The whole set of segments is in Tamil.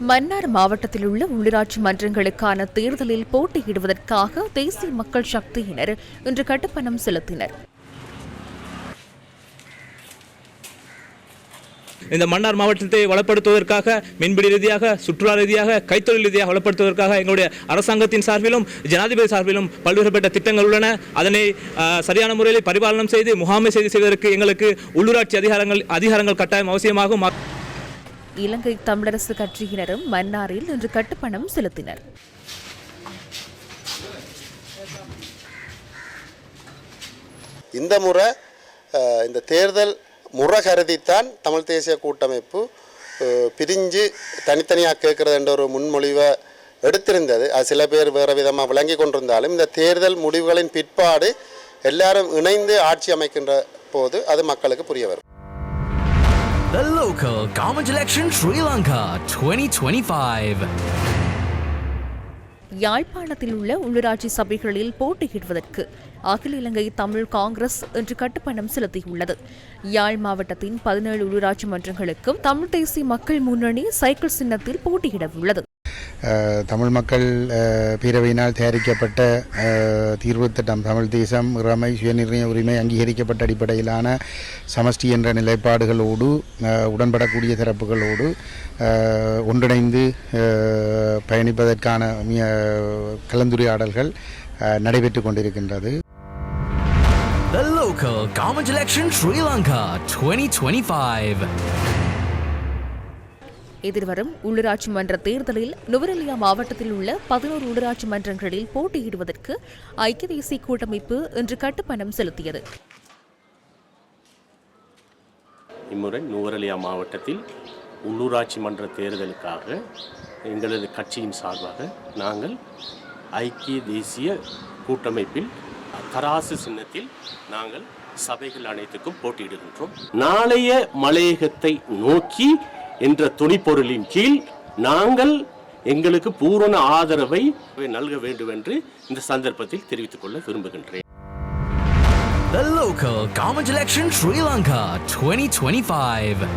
மன்னார் மாவட்டத்தில் உள்ள உள்ளூராட்சி மன்றங்களுக்கான தேர்தலில் போட்டியிடுவதற்காக தேசிய மக்கள் சக்தியினர் இன்று கட்டுப்பணம் செலுத்தினர். இந்த மன்னார் மாவட்டத்தை வளப்படுத்துவதற்காக மீன்பிடி ரீதியாக சுற்றுலா ரீதியாக கைத்தொழில் ரீதியாக வளப்படுத்துவதற்காக எங்களுடைய அரசாங்கத்தின் சார்பிலும் ஜனாதிபதி சார்பிலும் பல்வேறுபட்ட திட்டங்கள் உள்ளன. அதனை ஆஹ், சரியான முறையில் பரிபாலனம் செய்து முகாமை செய்து செய்வதற்கு எங்களுக்கு உள்ளூராட்சி அதிகாரங்கள் அதிகாரங்கள் கட்டாயம் அவசியமாகும். இலங்கை தமிழரசு கட்சியினரும் மன்னாரில் இன்று கட்டுப்பணம் செலுத்தினர். இந்த முறை இந்த தேர்தல் முறை கருதித்தான் தமிழ் தேசிய கூட்டமைப்பு பிரிஞ்சு தனித்தனியாக கேட்குறது என்ற ஒரு முன்மொழிவை எடுத்திருந்தது. அது சில பேர் வேறு விதமாக விளங்கி கொண்டிருந்தாலும் இந்த தேர்தல் முடிவுகளின் பிற்பாடு எல்லாரும் இணைந்து ஆட்சி அமைக்கின்ற போது அது மக்களுக்கு புரிய வரும். The local government election Sri Lanka 2025. யாழ்ப்பாணத்தில் உள்ள உள்ளூராட்சி சபைகளில் போட்டியிடுவதற்கு அகில இலங்கை தமிழ் காங்கிரஸ் இன்று கட்டுப்பணம் செலுத்தியுள்ளது யாழ் மாவட்டத்தின் பதினேழு உள்ளூராட்சி மன்றங்களுக்கும் தமிழ் தேசிய மக்கள் முன்னணி சைக்கிள் சின்னத்தில் போட்டியிட உள்ளது தமிழ் மக்கள் பேரவையினால் தயாரிக்கப்பட்ட தீர்வு திட்டம் தமிழ் தேசம் இறமை சுயநிர்ணய உரிமை அங்கீகரிக்கப்பட்ட அடிப்படையிலான சமஷ்டி என்ற நிலைப்பாடுகளோடு உடன்படக்கூடிய தரப்புகளோடு ஒன்றிணைந்து பயணிப்பதற்கான கலந்துரையாடல்கள் அஹ், நடைபெற்று கொண்டிருக்கின்றது The local government election Sri Lanka 2025. எதிர்வரும் உள்ளூராட்சி மன்ற தேர்தலில் நுவரெலியா மாவட்டத்தில் உள்ள பதினோரு உள்ளூராட்சி மன்றங்களில் போட்டியிடுவதற்கு ஐக்கிய தேசிய கூட்டமைப்பு இன்று கட்டுப்பணம் செலுத்தியது. இம்முறை நுவரெலியா மாவட்டத்தில் உள்ளூராட்சி மன்ற தேர்தலுக்காக எங்களது கட்சியின் சார்பாக நாங்கள் ஐக்கிய தேசிய கூட்டமைப்பில் தராசு சின்னத்தில் நாங்கள் சபைகள் அனைத்துக்கும் போட்டியிடுகின்றோம். நாளைய மலையகத்தை நோக்கி என்ற துணிப்பொருளின் கீழ் நாங்கள் எங்களுக்கு பூரண ஆதரவை நல்க வேண்டும் என்று இந்த சந்தர்ப்பத்தில் தெரிவித்துக் கொள்ள விரும்புகின்றேன் The local government election Sri Lanka 2025.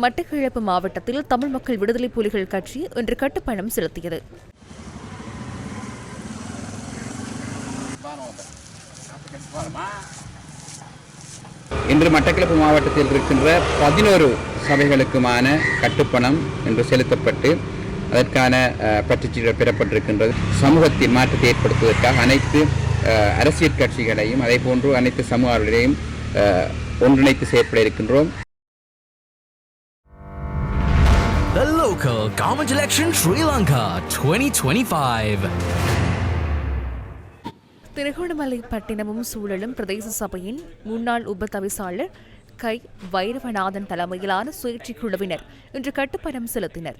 Batticaloa மாவட்டத்தில் தமிழ் மக்கள் விடுதலை புலிகள் கட்சி இன்று கட்டுப்பணம் செலுத்தியது இன்று மட்டக்களப்பு மாவட்டத்தில் இருக்கின்ற பதினோரு சபைகளுக்குமான கட்டுப்பணம் என்று செலுத்தப்பட்டு அதற்கான அஹ், பெறப்பட்டிருக்கின்றது சமூகத்தில் மாற்றத்தை ஏற்படுத்துவதற்காக அனைத்து அரசியல் கட்சிகளையும் அதே போன்று அனைத்து சமூகங்களையும் அஹ், ஒன்றிணைத்து செயற்பட இருக்கின்றோம் The local government election Sri Lanka 2025. Trincomalee பட்டினமும் சூழலும் பிரதேச சபையின் முன்னாள் உப தவிசாளர் கை வைரவநாதன் தலைமையிலான சுயேட்சை குழுவினர் இன்று கட்டுப்பணம் செலுத்தினர்.